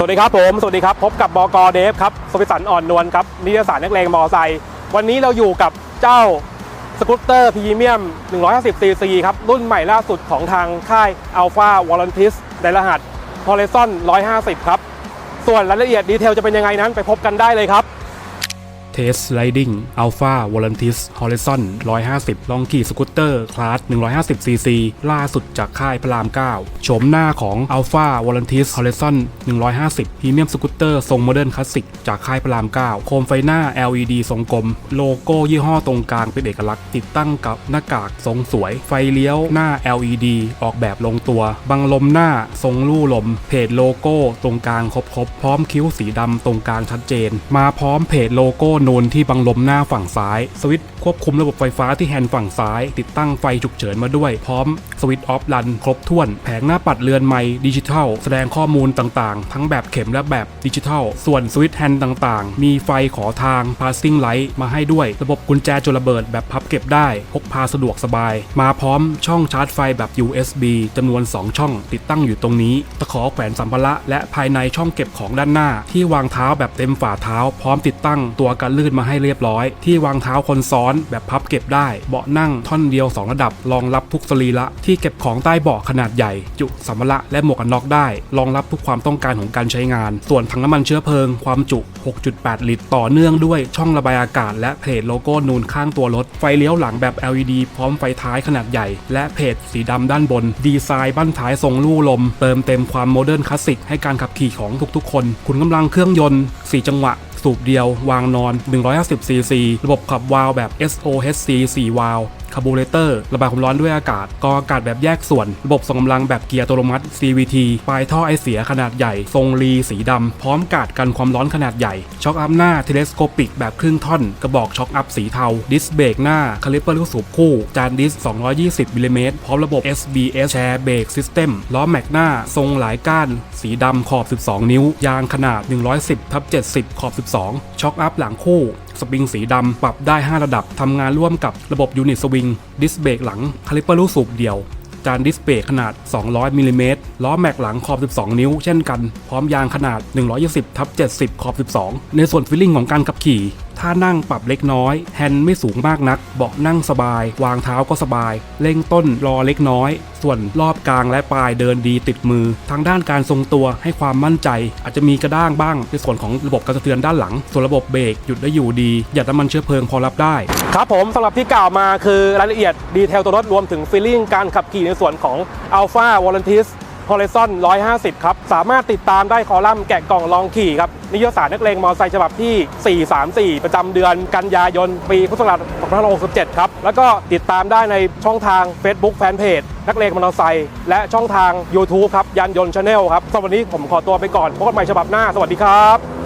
สวัสดีครับผม สวัสดีครับ พบกับ บกเดฟครับสวิสันอ่อนนวลครับ นิตยสารนักเลงมอไซค์วันนี้เราอยู่กับเจ้าสกูตเตอร์พรีเมียม 150cc ครับ รุ่นใหม่ล่าสุดของทางค่าย Alpha v o l a n t i s ในรหัส Horizon 150 ครับ ส่วนรายละเอียดดีเทลจะเป็นยังไงนั้นไปพบกันได้เลยครับ Test Riding Alpha v o l a n t i s Horizon 150 ลองขี่สกูตเตอร์คลาส 150cc ล่าสุดจากค่ายพระราม 9 โฉมหน้าของ Alpha v o l a n t i s Horizon 150 พรีเมียมสกูตเตอร์ทรงโมเดิร์นคลาสสิกจากค่ายพระราม 9 โคมไฟหน้า LED ทรงกลม โลโก้ยี่ห้อตรงกลางเป็นเอกลักษณ์ติดตั้งกับหน้ากากทรงสวย ไฟเลี้ยวหน้า LED ออกแบบลงตัว บังลมหน้าทรงลู่ลม เพจโลโก้ตรงกลางครบๆพร้อมคิ้วสีดำตรงกลางชัดเจน มาพร้อมเพจโลโก้นูนที่บังลมหน้าฝั่งซ้าย สวิตช์ควบคุมระบบไฟฟ้าที่แฮนด์ฝั่งซ้าย ติดตั้งไฟฉุกเฉินมาด้วย พร้อมสวิตช์ออฟรันครบถ้วน แผงหน้าปัดเรือนไม้ดิจิทัล แสดงข้อมูลต่างๆ ทั้งแบบเข็มและแบบดิจิทัล ส่วนสวิตช์แฮนด์ต่างๆ มีไฟขอทาง passing light มาให้ด้วย ระบบกุญแจจุลระเบิดแบบพับเก็บได้ พกพาสะดวกสบาย มาพร้อมช่องชาร์จไฟแบบ USB จำนวน 2 ช่อง ติดตั้งอยู่ตรงนี้ ตะขอแขวนสัมภาระและภายในช่องเก็บของด้านหน้า ที่วางเท้าแบบเต็มฝ่าเท้า พร้อมติดตั้งตัวกันลื่นมาให้เรียบร้อย ที่วางเท้าคนซ้อนแบบพับเก็บได้ เบาะนั่งท่อนเดียว 2 ระดับ รองรับทุกสรีระ ที่เก็บของใต้เบาะขนาดใหญ่ จุสัมภาระและหมวกกันน็อกได้ รองรับทุกความต้องการของการใช้งาน ส่วนถังน้ำมันเชื้อเพลิงความจุ 6.8 ลิตร ต่อเนื่องด้วยช่องระบายอากาศ และเพจโลโก้นูนข้างตัวรถ ไฟเลี้ยวหลังแบบ LED พร้อมไฟท้ายขนาดใหญ่ และเพจสีดำด้านบน ดีไซน์บั้นท้ายทรงลู่ลม เติมเต็มความโมเดิร์นคลาสสิกให้การขับขี่ของทุกๆ คนขุนกำลังเครื่องยนต์ 4 จังหวะ สูบเดียว วางนอน 150cc ระบบขับวาล์วแบบ SOHC 4 วาล์ว คาร์บูเรเตอร์ ระบายความร้อนด้วยอากาศ กองอากาศแบบแยกส่วน ระบบส่งกำลังแบบเกียร์อัตโนมัติ CVT ปลายท่อไอเสียขนาดใหญ่ ทรงรีสีดำ พร้อมกาดกันความร้อนขนาดใหญ่ ช็อคอัพหน้าเทเลสโคปิกแบบครึ่งท่อน กระบอกช็อคอัพสีเทา ดิสเบรกหน้า คาลิปเปอร์ลูกสูบคู่ จานดิส 220มิลลิเมตรพร้อมระบบ SBS แชร์เบรกซิสเต็มล้อแม็กหน้า ทรงหลายก้าน สีดำขอบ 12 นิ้ว ยางขนาด 110ทับ70 ขอบ 12 ช็อคอัพหลังคู่ สปริงสีดำปรับได้ 5 ระดับทำงานร่วมกับระบบยูนิตสวิงดิสเบรกหลังคาลิปเปอร์ลูกสูบเดี่ยวจานดิสเบรกขนาด 200มิลลิเมตรล้อแม็กหลังขอบ 12 นิ้ว เช่นกัน พร้อมยางขนาด 120ทับ70 ขอบ 12 ในส่วนฟิลลิ่งของการขับขี่ ถ้านั่งปรับเล็กน้อย แฮนด์ไม่สูงมากนัก เบาะนั่งสบาย วางเท้าก็สบาย เร่งต้นรอเล็กน้อย ส่วนรอบกลางและปลายเดินดีติดมือ ทางด้านการทรงตัวให้ความมั่นใจ อาจจะมีกระด้างบ้างในส่วนของระบบการสะเทือนด้านหลัง ส่วนระบบเบรกหยุดได้อยู่ดีหยัดน้ำมันเชื้อเพลิงพอรับได้ ครับผมสำหรับที่กล่าวมาคือรายละเอียดดีเทลตัวรถรวมถึงฟีลลิ่งการขับขี่ในส่วนของ Alpha v o l a n t i s Horizon 150 ครับ สามารถติดตามได้คอลัมน์แกะกล่องลองขี่ครับ นิยสารนักเลงมอเตอร์ไซค์ฉบับที่ 434 ประจำเดือนกันยายน ปีพุทธศักราช2567 ครับ แล้วก็ติดตามได้ในช่องทาง Facebook Fanpage นักเลงมอเตอร์ไซค์และช่องทาง YouTube ครับ ยันยนต์ชาแนลครับสำหรับวันนี้ผมขอตัวไปก่อนพบกันใหม่ฉบับหน้า สวัสดีครับ